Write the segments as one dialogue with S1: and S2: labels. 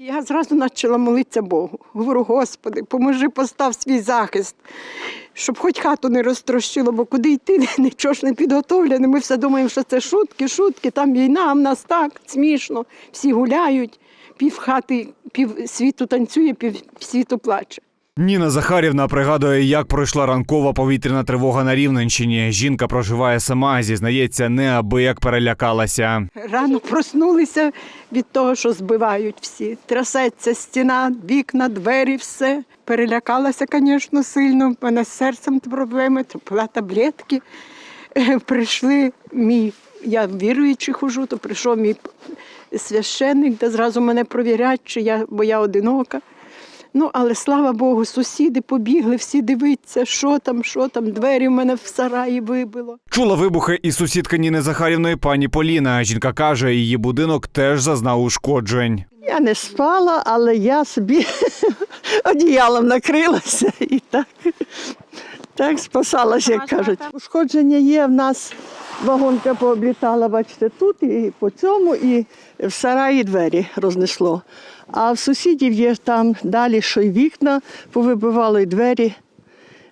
S1: Я зразу почала молитися Богу. Говорю, Господи, поможи, постав свій захист, щоб хоч хату не розтрощило, бо куди йти, нічого ж не підготовлене. Ми все думаємо, що це шутки, шутки, там війна, а в нас так смішно. Всі гуляють, пів хати, пів світу танцює, пів світу плаче.
S2: Ніна Захарівна пригадує, як пройшла ранкова повітряна тривога на Рівненщині. Жінка проживає сама, зізнається, неабияк перелякалася.
S1: Рано проснулися від того, що збивають всі. Трясеться стіна, вікна, двері, все. Перелякалася, звісно, сильно. У мене з серцем проблеми, пила таблетки. Е, Прийшли мій, я віруючий хожу, то прийшов мій священник, де зразу мене провірять, чи я, бо я одинока. Ну, але слава Богу, сусіди побігли, всі дивитися, що там, що там, двері в мене в сараї вибило.
S2: Чула вибухи і сусідка Ніни Захарівної пані Поліна. Жінка каже, її будинок теж зазнав ушкоджень.
S3: Я не спала, але я собі одіялом накрилася і так, так спасалася, як кажуть. Ушкодження є в нас. Вагонка пооблітала, бачите, тут і по цьому, і в сараї двері рознесло. А в сусідів є там далі, що й вікна повибивало, і двері.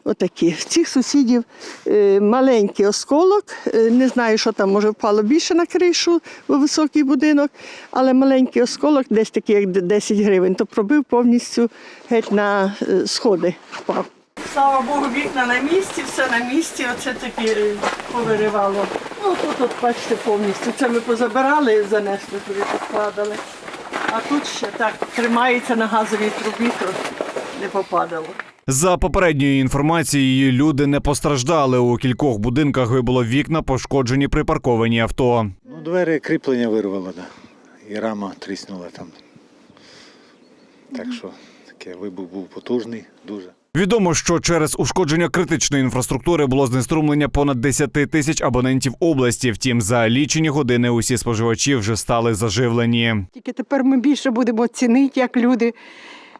S3: Отакі. В цих сусідів е, маленький осколок. Е, не знаю, що там може впало більше на кришу, бо високий будинок, але маленький осколок, десь такий, як 10 гривень, то пробив повністю геть на е, сходи впав. Слава Богу, вікна на місці, все на місці. Оце таке е, повиривало. Ну тут, от, бачите, повністю. Це ми позабирали, занесли туди, покладали. А тут ще так тримається на газовій трубі, то не попадало.
S2: За попередньою інформацією, люди не постраждали. У кількох будинках вибуло вікна, пошкоджені припарковані авто.
S4: Ну, двері кріплення вирвало, да. і рама тріснула там. Так що таке вибух був потужний, дуже.
S2: Відомо, що через ушкодження критичної інфраструктури було знеструмлення понад 10 тисяч абонентів області. Втім, за лічені години усі споживачі вже стали заживлені.
S1: Тільки тепер ми більше будемо цінити, як люди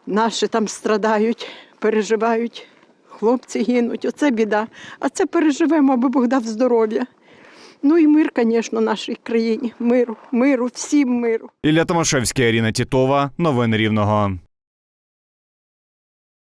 S1: наші там страдають, переживають, хлопці гинуть. Оце біда. А це переживемо, аби Бог дав здоров'я. Ну і мир, звісно, нашій країні. Миру, миру, всім миру.
S2: Ілля Томашевський, Аріна Тітова. Новини Рівного.